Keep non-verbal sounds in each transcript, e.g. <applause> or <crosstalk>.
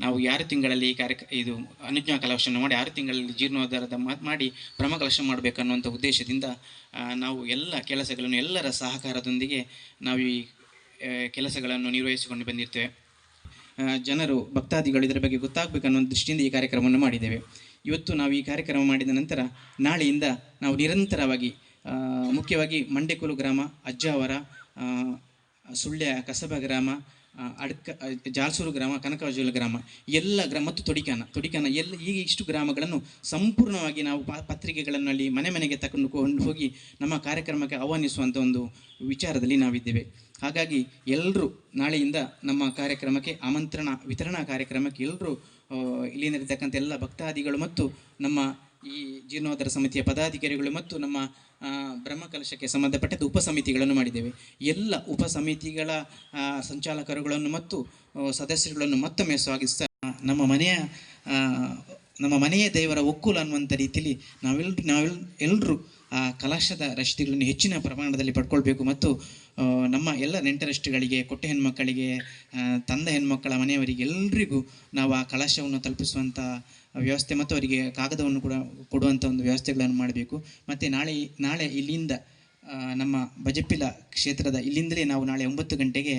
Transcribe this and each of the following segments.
ನಾವು ಆರು ತಿಂಗಳಲ್ಲಿ ಕಾರ್ಯ ಇದು ಅನುಜ್ಞಾ ಕಲಶವನ್ನು ಮಾಡಿ ಆರು ತಿಂಗಳಲ್ಲಿ ಜೀರ್ಣೋದ್ಧಾರದ ಮಾಡಿ ಬ್ರಹ್ಮ ಕಲಶ ಮಾಡಬೇಕನ್ನುವಂಥ ಉದ್ದೇಶದಿಂದ ನಾವು ಎಲ್ಲ ಕೆಲಸಗಳನ್ನು, ಎಲ್ಲರ ಸಹಕಾರದೊಂದಿಗೆ ನಾವು ಈ ಕೆಲಸಗಳನ್ನು ನಿರ್ವಹಿಸಿಕೊಂಡು ಬಂದಿರ್ತೇವೆ. ಜನರು, ಭಕ್ತಾದಿಗಳು ಇದರ ಬಗ್ಗೆ ಗೊತ್ತಾಗಬೇಕನ್ನೋ ದೃಷ್ಟಿಯಿಂದ ಈ ಕಾರ್ಯಕ್ರಮವನ್ನು ಮಾಡಿದ್ದೇವೆ. ಇವತ್ತು ನಾವು ಈ ಕಾರ್ಯಕ್ರಮ ಮಾಡಿದ ನಂತರ ನಾಳೆಯಿಂದ ನಾವು ನಿರಂತರವಾಗಿ ಮುಖ್ಯವಾಗಿ ಮಂಡೆಕೋಲು ಗ್ರಾಮ, ಅಜ್ಜಾವರ ಸುಳ್ಯ, ಕಸಬ ಗ್ರಾಮ ಅಡ್ಕ ಜಾಲ್ಸೂರು ಗ್ರಾಮ ಕನಕಾಜುಲ ಗ್ರಾಮ, ಎಲ್ಲ ಗ್ರಾಮ ಮತ್ತು ತೊಡಿಕಾನ ತೊಡಿಕಾನ, ಎಲ್ಲ ಈಗ ಇಷ್ಟು ಗ್ರಾಮಗಳನ್ನು ಸಂಪೂರ್ಣವಾಗಿ ನಾವು ಪತ್ರಿಕೆಗಳನ್ನಲ್ಲಿ ಮನೆ ಮನೆಗೆ ತಕೊಂಡು ಹೋಗಿ ನಮ್ಮ ಕಾರ್ಯಕ್ರಮಕ್ಕೆ ಆಹ್ವಾನಿಸುವಂಥ ಒಂದು ವಿಚಾರದಲ್ಲಿ ನಾವಿದ್ದೇವೆ. ಹಾಗಾಗಿ ಎಲ್ಲರೂ ನಾಳೆಯಿಂದ ನಮ್ಮ ಕಾರ್ಯಕ್ರಮಕ್ಕೆ ಆಮಂತ್ರಣ, ವಿತರಣಾ ಕಾರ್ಯಕ್ರಮಕ್ಕೆ ಎಲ್ಲರೂ ಇಲ್ಲಿನಲ್ಲಿರ್ತಕ್ಕಂಥ ಎಲ್ಲ ಭಕ್ತಾದಿಗಳು ಮತ್ತು ನಮ್ಮ ಈ ಜೀರ್ಣೋದ್ಧಾರ ಸಮಿತಿಯ ಪದಾಧಿಕಾರಿಗಳು ಮತ್ತು ನಮ್ಮ ಬ್ರಹ್ಮಕಲಶಕ್ಕೆ ಸಂಬಂಧಪಟ್ಟಂತೆ ಉಪ ಸಮಿತಿಗಳನ್ನು ಮಾಡಿದ್ದೇವೆ. ಎಲ್ಲ ಉಪ ಸಮಿತಿಗಳ ಸಂಚಾಲಕರುಗಳನ್ನು ಮತ್ತು ಸದಸ್ಯರುಗಳನ್ನು ಮತ್ತೊಮ್ಮೆ ಸ್ವಾಗತಿಸ್ತಾ ನಮ್ಮ ಮನೆಯ ನಮ್ಮ ಮನೆಯ ದೇವರ ಒಕ್ಕೂಲ ಅನ್ನುವಂಥ ರೀತಿಯಲ್ಲಿ ನಾವೆಲ್ಲರೂ ನಾವೆಲ್ ಎಲ್ಲರೂ ಆ, ಕಲಾಶದ ರಷ್ಟಿಗಳನ್ನು ಹೆಚ್ಚಿನ ಪ್ರಮಾಣದಲ್ಲಿ ಪಡ್ಕೊಳ್ಬೇಕು ಮತ್ತು ನಮ್ಮ ಎಲ್ಲ ನೆಂಟರಷ್ಟುಗಳಿಗೆ ಕೊಟ್ಟ ಹೆಣ್ಮಕ್ಕಳಿಗೆ ತಂದ ಹೆಣ್ಮಕ್ಕಳ ಮನೆಯವರಿಗೆ ಎಲ್ಲರಿಗೂ ನಾವು ಆ ಕಲಾಶವನ್ನು ತಲುಪಿಸುವಂಥ ವ್ಯವಸ್ಥೆ ಮತ್ತು ಅವರಿಗೆ ಕಾಗದವನ್ನು ಕೂಡ ಕೊಡುವಂಥ ಒಂದು ವ್ಯವಸ್ಥೆಗಳನ್ನು ಮಾಡಬೇಕು. ಮತ್ತು ನಾಳೆ ನಾಳೆ ಇಲ್ಲಿಂದ ನಮ್ಮ ಬಜಪಿಲ ಕ್ಷೇತ್ರದ ಇಲ್ಲಿಂದಲೇ ನಾವು ನಾಳೆ ಒಂಬತ್ತು ಗಂಟೆಗೆ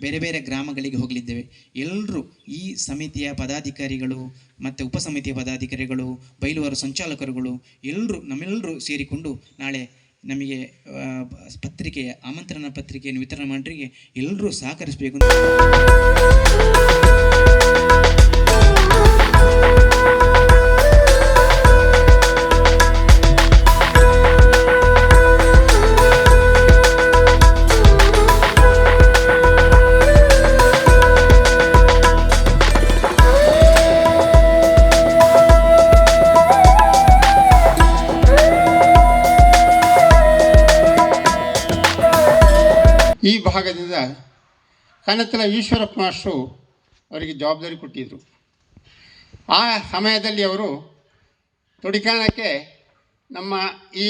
ಬೇರೆ ಬೇರೆ ಗ್ರಾಮಗಳಿಗೆ ಹೋಗಲಿದ್ದೇವೆ. ಎಲ್ಲರೂ ಈ ಸಮಿತಿಯ ಪದಾಧಿಕಾರಿಗಳು ಮತ್ತು ಉಪ ಸಮಿತಿಯ ಪದಾಧಿಕಾರಿಗಳು ಬೈಲುವಾರು ಸಂಚಾಲಕರುಗಳು ಎಲ್ಲರೂ ನಮ್ಮೆಲ್ಲರೂ ಸೇರಿಕೊಂಡು ನಾಳೆ ನಮಗೆ ಪತ್ರಿಕೆಯ ಆಮಂತ್ರಣ ಪತ್ರಿಕೆಯನ್ನು ವಿತರಣೆ ಮಾಡಿರಿಗೆ ಎಲ್ಲರೂ ಸಹಕರಿಸಬೇಕು ಕನತಲ ಈಶ್ವರಪ್ಪ ಮಾಸ್ಟ್ರು ಅವರಿಗೆ ಜವಾಬ್ದಾರಿ ಕೊಟ್ಟಿದ್ದರು ಆ ಸಮಯದಲ್ಲಿ ಅವರು ತುಡಿಕಾಣಕ್ಕೆ ನಮ್ಮ ಈ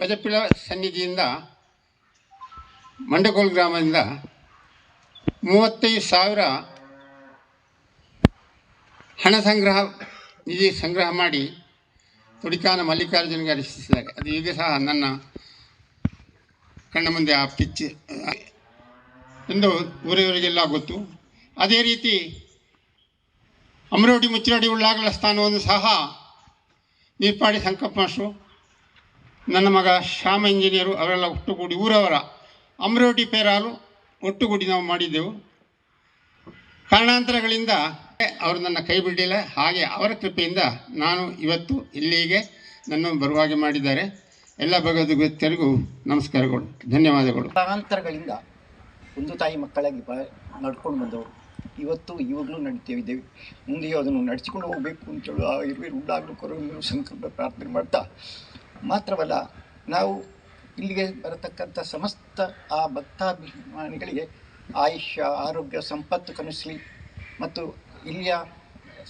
ಬಜಪಿಳ ಸನ್ನಿಧಿಯಿಂದ ಮಂಡಗೋಲ್ ಗ್ರಾಮದಿಂದ ಮೂವತ್ತೈದು ಸಾವಿರ ಹಣ ಸಂಗ್ರಹ, ನಿಧಿ ಸಂಗ್ರಹ ಮಾಡಿ ತುಡಿಕಾನ ಮಲ್ಲಿಕಾರ್ಜುನಿಗೆ ಅರ್ಪಿಸಿದ್ದಾರೆ. ಅದು ಈಗ ಸಹ ನನ್ನ ಕಣ್ಣ ಮುಂದೆ ಆ ಪಿಚ್ ಎಂದು ಊರಿವರಿಗೆಲ್ಲ ಗೊತ್ತು. ಅದೇ ರೀತಿ ಅಮರೋಡಿ ಮುಚ್ಚರಡಿ ಉಳ್ಳಾಗಲ ಸ್ಥಾನವನ್ನು ಸಹ ನೀರ್ಪಾಡಿ ಸಂಕಪ್ಪ ಮಾಸ್ಟ್ರು. ನನ್ನ ಮಗ ಶ್ಯಾಮ ಇಂಜಿನಿಯರು ಅವರೆಲ್ಲ ಒಟ್ಟುಗೂಡಿ ಊರವರ ಅಮರೋಡಿ ಪೇರಾಲು ಒಟ್ಟುಗೂಡಿ ನಾವು ಮಾಡಿದ್ದೆವು. ಕಾರಣಾಂತರಗಳಿಂದ ಅವರು ನನ್ನ ಕೈ ಬಿಡಲಿಲ್ಲ. ಹಾಗೆ ಅವರ ಕೃಪೆಯಿಂದ ನಾನು ಇವತ್ತು ಇಲ್ಲಿಗೆ ನನ್ನ ಬರುವಾಗೆ ಮಾಡಿದ್ದಾರೆ. ಎಲ್ಲ ಭಗವದ್ಗೀತೆರಿಗೂ ನಮಸ್ಕಾರಗಳು, ಧನ್ಯವಾದಗಳು. ಕಾರಣಾಂತರಗಳಿಂದ ಒಂದು ತಾಯಿ ಮಕ್ಕಳಾಗಿ ಬ, ನಡ್ಕೊಂಡು ಬಂದವರು. ಇವತ್ತು ಇವಾಗಲೂ ನಡೀತೇವೆ ಇದ್ದೇವೆ ಮುಂದೆಯೂ ಅದನ್ನು ನಡೆಸಿಕೊಂಡು ಹೋಗಬೇಕು ಅಂತೇಳಿ ಆ ಇರುವೆ ಉಳ್ಳಾಗಲು ಕೊರಗಲು ಸಂಕಲ್ಪ ಪ್ರಾರ್ಥನೆ ಮಾಡ್ತಾ. ಮಾತ್ರವಲ್ಲ, ನಾವು ಇಲ್ಲಿಗೆ ಬರತಕ್ಕಂಥ ಸಮಸ್ತ ಆ ಭಕ್ತಾಭಿಮಾನಿಗಳಿಗೆ ಆಯುಷ್ಯ, ಆರೋಗ್ಯ, ಸಂಪತ್ತು ಕನಸಲಿ ಮತ್ತು ಇಲ್ಲಿಯ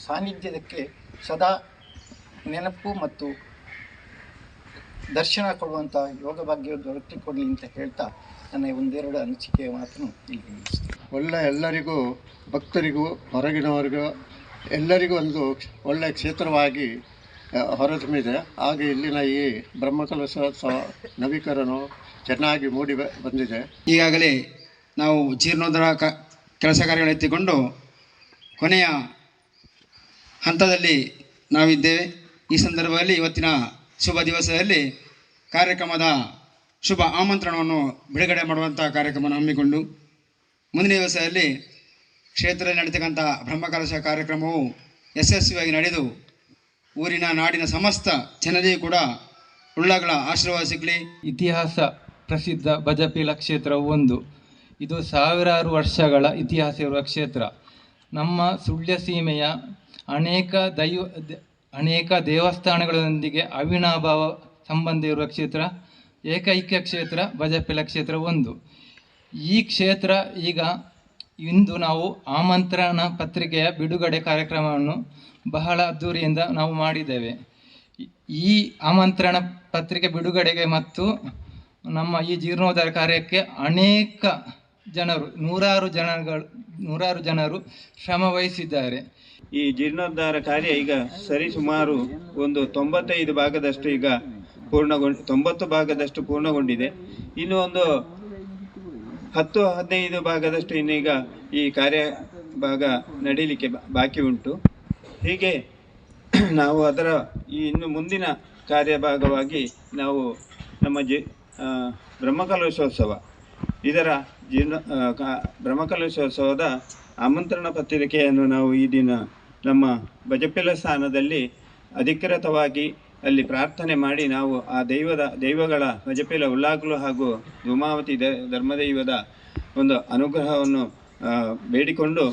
ಸಾನ್ನಿಧ್ಯದಕ್ಕೆ ಸದಾ ನೆನಪು ಮತ್ತು ದರ್ಶನ ಕೊಡುವಂಥ ಯೋಗ ಭಾಗ್ಯ ದೊರಕಿಕೊಡಲಿ ಅಂತ ಹೇಳ್ತಾ ನನ್ನ ಒಂದೆರಡು ಅನಿಸಿಕೆ ಮಾತ್ರ ಇಲ್ಲಿ ಒಳ್ಳೆ ಎಲ್ಲರಿಗೂ, ಭಕ್ತರಿಗೂ, ಹೊರಗಿನವರಿಗೂ, ಎಲ್ಲರಿಗೂ ಒಂದು ಒಳ್ಳೆಯ ಕ್ಷೇತ್ರವಾಗಿ ಹೊರತುಂಬಿದೆ ಹಾಗೆ ಇಲ್ಲಿನ ಈ ಬ್ರಹ್ಮಕಲಶೋತ್ಸವ ನವೀಕರಣ ಚೆನ್ನಾಗಿ ಮೂಡಿ ಬಂದಿದೆ. ಈಗಾಗಲೇ ನಾವು ಜೀರ್ಣೋದ್ಧಾರ ಕ, ಕೆಲಸ ಕಾರ್ಯಗಳೆತ್ತಿಕೊಂಡು ಕೊನೆಯ ಹಂತದಲ್ಲಿ ನಾವಿದ್ದೇವೆ. ಈ ಸಂದರ್ಭದಲ್ಲಿ ಇವತ್ತಿನ ಶುಭ ದಿವಸದಲ್ಲಿ ಕಾರ್ಯಕ್ರಮದ ಶುಭ ಆಮಂತ್ರಣವನ್ನು ಬಿಡುಗಡೆ ಮಾಡುವಂಥ ಕಾರ್ಯಕ್ರಮವನ್ನು ಹಮ್ಮಿಕೊಂಡು ಮುಂದಿನ ದಿವಸದಲ್ಲಿ ಕ್ಷೇತ್ರದಲ್ಲಿ ನಡೆತಕ್ಕಂಥ ಬ್ರಹ್ಮಕಲಶ ಕಾರ್ಯಕ್ರಮವು ಯಶಸ್ವಿಯಾಗಿ ನಡೆದು ಊರಿನ ನಾಡಿನ ಸಮಸ್ತ ಜನರಿಗೂ ಕೂಡ ಉಳ್ಳಗಳ ಆಶೀರ್ವಾದ ಸಿಗಲಿ. ಇತಿಹಾಸ ಪ್ರಸಿದ್ಧ ಬಜಪೀಲ ಕ್ಷೇತ್ರವು ಒಂದು. ಇದು ಸಾವಿರಾರು ವರ್ಷಗಳ ಇತಿಹಾಸ ಇರುವ ಕ್ಷೇತ್ರ. ನಮ್ಮ ಸುಳ್ಯ ಸೀಮೆಯ ಅನೇಕ ದೈವ, ಅನೇಕ ದೇವಸ್ಥಾನಗಳೊಂದಿಗೆ ಅವಿನಾಭಾವ ಸಂಬಂಧ ಇರುವ ಕ್ಷೇತ್ರ. ಏಕೈಕ ಕ್ಷೇತ್ರ ಬಜಪೀಲ ಕ್ಷೇತ್ರ ಒಂದು. ಈ ಕ್ಷೇತ್ರ ಈಗ ಇಂದು ನಾವು ಆಮಂತ್ರಣ ಪತ್ರಿಕೆಯ ಬಿಡುಗಡೆ ಕಾರ್ಯಕ್ರಮವನ್ನು ಬಹಳ ಅದ್ದೂರಿಯಿಂದ ನಾವು ಮಾಡಿದ್ದೇವೆ. ಈ- ಆಮಂತ್ರಣ ಪತ್ರಿಕೆ ಬಿಡುಗಡೆಗೆ ಮತ್ತು ನಮ್ಮ ಈ ಜೀರ್ಣೋದ್ಧಾರ ಕಾರ್ಯಕ್ಕೆ ಅನೇಕ ಜನರು, ನೂರಾರು ಜನಗಳು, ನೂರಾರು ಜನರು ಶ್ರಮ ವಹಿಸಿದ್ದಾರೆ. ಈ ಜೀರ್ಣೋದ್ಧಾರ ಕಾರ್ಯ ಈಗ ಸರಿಸುಮಾರು ಒಂದು ತೊಂಬತ್ತೈದು ಭಾಗದಷ್ಟು ಈಗ ಪೂರ್ಣಗೊಂಡು, ತೊಂಬತ್ತು ಭಾಗದಷ್ಟು ಪೂರ್ಣಗೊಂಡಿದೆ. ಇನ್ನು ಒಂದು ಹತ್ತು, ಹದಿನೈದು ಭಾಗದಷ್ಟು ಇನ್ನೀಗ ಈ ಕಾರ್ಯ ಭಾಗ ನಡೀಲಿಕ್ಕೆ ಬಾಕಿ ಉಂಟು. ಹೀಗೆ <clears throat> ನಾವು ಅದರ ಈ ಇನ್ನು ಮುಂದಿನ ಕಾರ್ಯಭಾಗವಾಗಿ ನಾವು ನಮ್ಮ ಜಿ ಬ್ರಹ್ಮಕಲಶೋತ್ಸವ, ಇದರ ಜೀರ್ಣ ಬ್ರಹ್ಮಕಲಶೋತ್ಸವದ ಆಮಂತ್ರಣ ಪತ್ರಿಕೆಯನ್ನು ನಾವು ಈ ದಿನ ನಮ್ಮ ಬಜಪೆಲ ಸ್ಥಾನದಲ್ಲಿ ಅಧಿಕೃತವಾಗಿ ಅಲ್ಲಿ ಪ್ರಾರ್ಥನೆ ಮಾಡಿ ನಾವು ಆ ದೈವದ, ದೈವಗಳ ಬಜಪೆಲ ಉಲ್ಲಾಗ್ಲು ಹಾಗೂ ಧೂಮಾವತಿ ಧರ್ಮದೈವದ ಒಂದು ಅನುಗ್ರಹವನ್ನು ಬೇಡಿಕೊಂಡು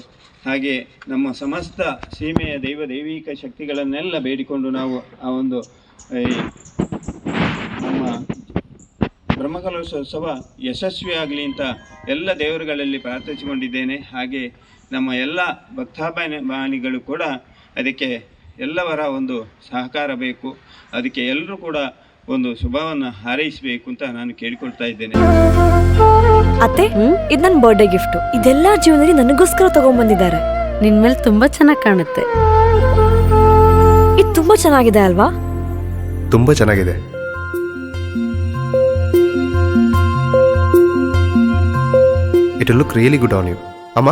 ಹಾಗೆ ನಮ್ಮ ಸಮಸ್ತ ಸೀಮೆಯ ದೈವ ದೈವಿಕ ಶಕ್ತಿಗಳನ್ನೆಲ್ಲ ಬೇಡಿಕೊಂಡು ನಾವು ಆ ಒಂದು ನಮ್ಮ ಬ್ರಹ್ಮಕಲಶೋತ್ಸವ ಯಶಸ್ವಿಯಾಗಲಿ ಅಂತ ಎಲ್ಲ ದೇವರುಗಳಲ್ಲಿ ಪ್ರಾರ್ಥಿಸಿಕೊಂಡಿದ್ದೇನೆ. ಹಾಗೆ ನಮ್ಮ ಎಲ್ಲ ಭಕ್ತಾಭಿಮಾನಿಗಳು ಕೂಡ ಅದಕ್ಕೆ ಎಲ್ಲವರ ಒಂದು ಸಹಕಾರ ಬೇಕು. ಅದಕ್ಕೆ ಎಲ್ಲರೂ ಕೂಡ ಒಂದು ಶುಭವನ್ನು ಹಾರೈಸಬೇಕು ಅಂತ ನಾನು ಕೇಳಿಕೊಳ್ತಾ ಇದ್ದೇನೆ. ಅತ್ತೆ ಇದು ನನ್ನ ಬರ್ಡೇ ಗಿಫ್ಟ್ ಇದೆಲ್ಲ ಜೀವನದಲ್ಲಿ ನನಗೋಸ್ಕರ ತಗೊಂಡ್ಬಂದಿದ್ದಾರೆ ನಿನ್ ಮೇಲೆ ತುಂಬಾ ಚೆನ್ನಾಗಿ ಕಾಣುತ್ತೆ. ಇದು ತುಂಬಾ ಚೆನ್ನಾಗಿದೆ ಅಲ್ವಾ? ತುಂಬಾ ಚೆನ್ನಾಗಿದೆ. It look really good on you ಅಮ್ಮ?